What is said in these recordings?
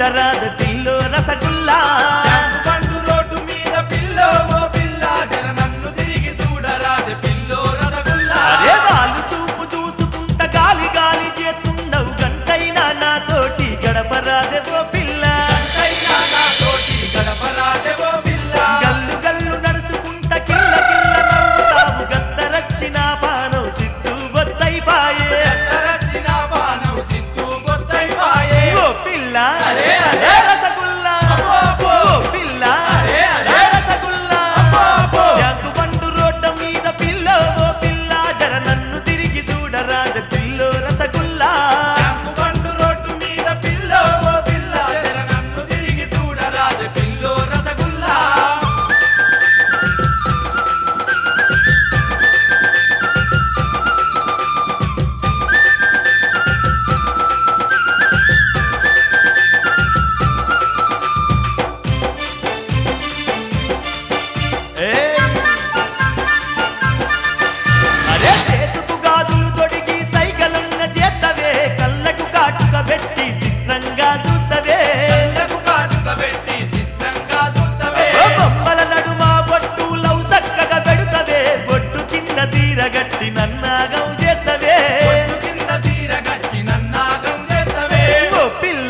రాదు పిల్లో రసగుల్లా. పండు మీద పిల్లో పిల్ల. జర తిరిగి చూడరాదు పిల్లో రసగుల్లా. చూపు చూసుకుంట గాలి గాలి చేస్తుండవు. గంటైనా నాతోటి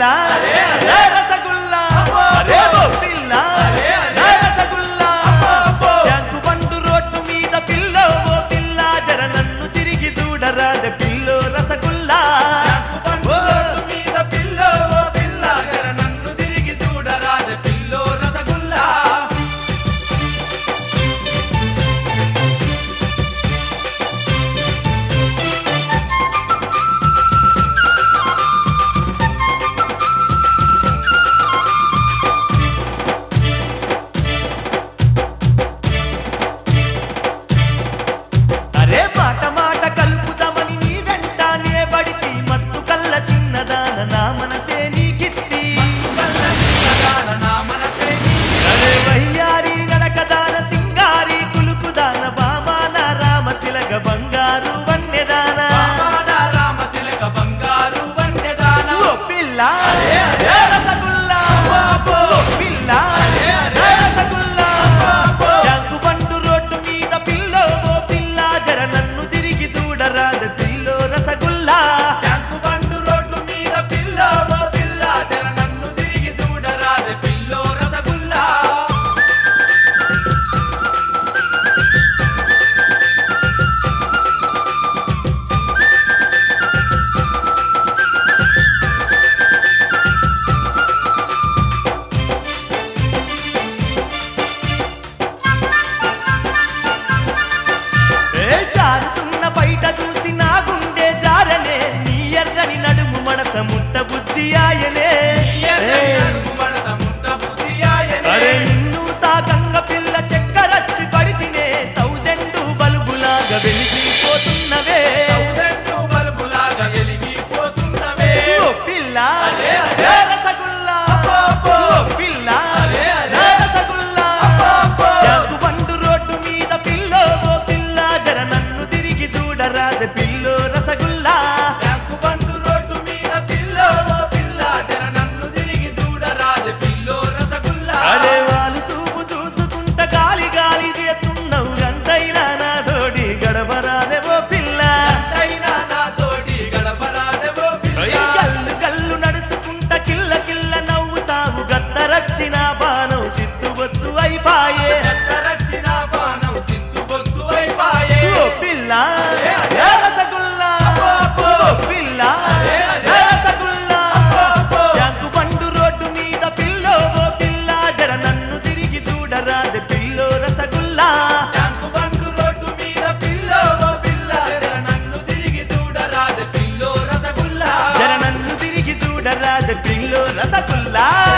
lá. పిల్లు రసగుల్లా. బ్యాంకు బండు రోడ్డు పిల్లో పిల్ల. జర నన్ను తిరిగి చూడరాజ పిల్లో రసగుల్లా. అరే వాలి చూపు చూసుకుంట గాలి ลา